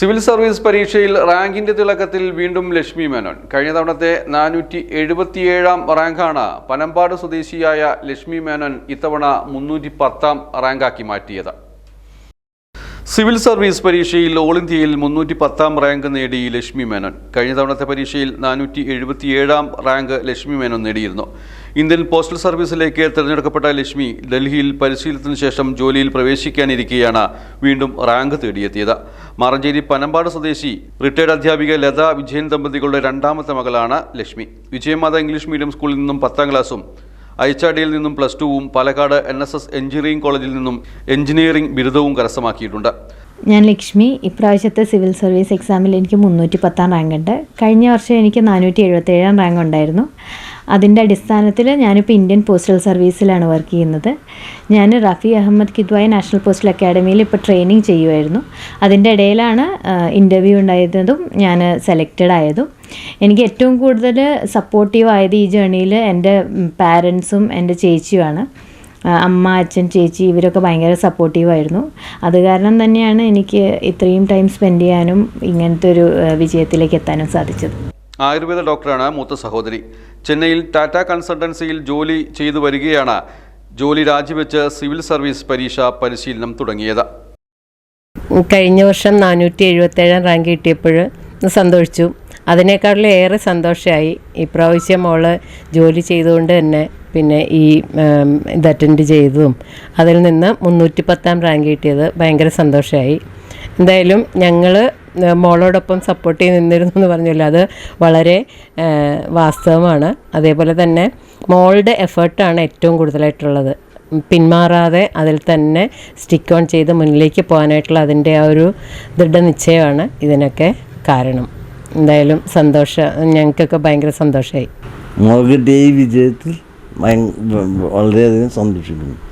Civil service പരീക്ഷയിൽ റാങ്കിന്റെ തിളക്കത്തിൽ വീണ്ടും ലക്ഷ്മി മേനോൻ. കഴിഞ്ഞ തവണത്തെ നാനൂറ്റി എഴുപത്തിയേഴാം റാങ്കാണ് പനമ്പാട് സ്വദേശിയായ ലക്ഷ്മി മേനോൻ ഇത്തവണ മുന്നൂറ്റി പത്താം റാങ്കാക്കി മാറ്റിയത്. സിവിൽ സർവീസ് പരീക്ഷയിൽ ഓൾ ഇന്ത്യയിൽ മുന്നൂറ്റി പത്താം റാങ്ക് നേടി ലക്ഷ്മി മേനോൻ. കഴിഞ്ഞ തവണത്തെ പരീക്ഷയിൽ നാനൂറ്റി എഴുപത്തിയേഴാം റാങ്ക് ലക്ഷ്മി മേനോൻ നേടിയിരുന്നു. ഇന്ത്യൻ പോസ്റ്റൽ സർവീസിലേക്ക് തിരഞ്ഞെടുക്കപ്പെട്ട ലക്ഷ്മി ഡൽഹിയിൽ പരിശീലനത്തിന് ശേഷം ജോലിയിൽ പ്രവേശിക്കാനിരിക്കെയാണ് വീണ്ടും റാങ്ക് തേടിയെത്തിയത്. മാറഞ്ചേരി പനമ്പാട് സ്വദേശി റിട്ടയർഡ് അധ്യാപിക ലത വിജയൻ ദമ്പതികളുടെ രണ്ടാമത്തെ മകളാണ് ലക്ഷ്മി. വിജയമാത ഇംഗ്ലീഷ് മീഡിയം സ്കൂളിൽ നിന്നും പത്താം ക്ലാസ്സും ഐച്ചാടിയിൽ നിന്നും പ്ലസ് ടുവും Palakkad N S S engineering കോളേജിൽ നിന്നും എഞ്ചിനീയറിംഗ് ബിരുദവും കരസ്ഥമാക്കിയിട്ടുണ്ട്. ഞാൻ ലക്ഷ്മി ഇപ്രാവശ്യത്തെ സിവിൽ സർവീസ് എക്സാമിൽ എനിക്ക് മുന്നൂറ്റി പത്താം റാങ്ക് ഉണ്ട്. കഴിഞ്ഞ വർഷം എനിക്ക് നാനൂറ്റി എഴുപത്തേഴാം റാങ്ക് ഉണ്ടായിരുന്നു. അതിന്റെ അടിസ്ഥാനത്തിൽ ഞാനിപ്പോൾ ഇന്ത്യൻ പോസ്റ്റൽ സർവീസിലാണ് വർക്ക് ചെയ്യുന്നത്. ഞാൻ റഫി അഹമ്മദ് കിദ്വായ് നാഷണൽ പോസ്റ്റൽ അക്കാഡമിയിൽ ഇപ്പോൾ ട്രെയിനിങ് ചെയ്യുമായിരുന്നു. അതിന്റെ ഇടയിലാണ് ഇന്റർവ്യൂ ഉണ്ടായതും ഞാൻ സെലക്റ്റഡ് ആയതും. എനിക്ക് ഏറ്റവും കൂടുതൽ സപ്പോർട്ടീവായത് ഈ ജേണിയിൽ എന്റെ പാരൻസും എന്റെ ചേച്ചിയുമാണ്. അമ്മ അച്ഛൻ ചേച്ചി ഇവരൊക്കെ ഭയങ്കര സപ്പോർട്ടീവായിരുന്നു അത് കാരണം തന്നെയാണ് എനിക്ക് ഇത്രയും ടൈം സ്പെൻഡ് ചെയ്യാനും ഇങ്ങനത്തെ ഒരു വിജയത്തിലേക്ക് എത്താനും സാധിച്ചത്. ആയുർവേദ ഡോക്ടറാണ് മൂത്ത സഹോദരി. ചെന്നൈയിൽ ടാറ്റ കൺസൾട്ടൻസിയിൽ ജോലി ചെയ്തു വരികയാണ്. ജോലി രാജിവെച്ച് സിവിൽ സർവീസ് പരീക്ഷ പരിശീലനം തുടങ്ങിയത്. കഴിഞ്ഞ വർഷം നാനൂറ്റി എഴുപത്തേഴാം റാങ്ക് കിട്ടിയപ്പോൾ സന്തോഷിച്ചു. അതിനേക്കാളും ഏറെ സന്തോഷമായി ഇപ്രാവശ്യം മോൾ ജോലി ചെയ്തുകൊണ്ട് തന്നെ പിന്നെ ഈ ഇത് അറ്റൻഡ് ചെയ്തതും അതിൽ നിന്ന് മുന്നൂറ്റി പത്താം റാങ്ക് കിട്ടിയത് ഭയങ്കര സന്തോഷമായി എന്തായാലും ഞങ്ങൾ മോളോടൊപ്പം സപ്പോർട്ട് ചെയ്ത് നിന്നിരുന്നു എന്ന് പറഞ്ഞല്ലോ. അത് വളരെ വാസ്തവമാണ്. അതേപോലെ തന്നെ മോളുടെ എഫേർട്ടാണ് ഏറ്റവും കൂടുതലായിട്ടുള്ളത്. പിന്മാറാതെ അതിൽ തന്നെ സ്റ്റിക്ക് ഓൺ ചെയ്ത് മുന്നിലേക്ക് പോകാനായിട്ടുള്ള അതിന്റെ ആ ഒരു ദൃഢനിശ്ചയമാണ് ഇതിനൊക്കെ കാരണം. എന്തായാലും സന്തോഷം ഞങ്ങൾക്കൊക്കെ ഭയങ്കര സന്തോഷമായി കിട്ടിയ ഈ വിജയത്തിൽ വളരെയധികം സന്തോഷിക്കുന്നു.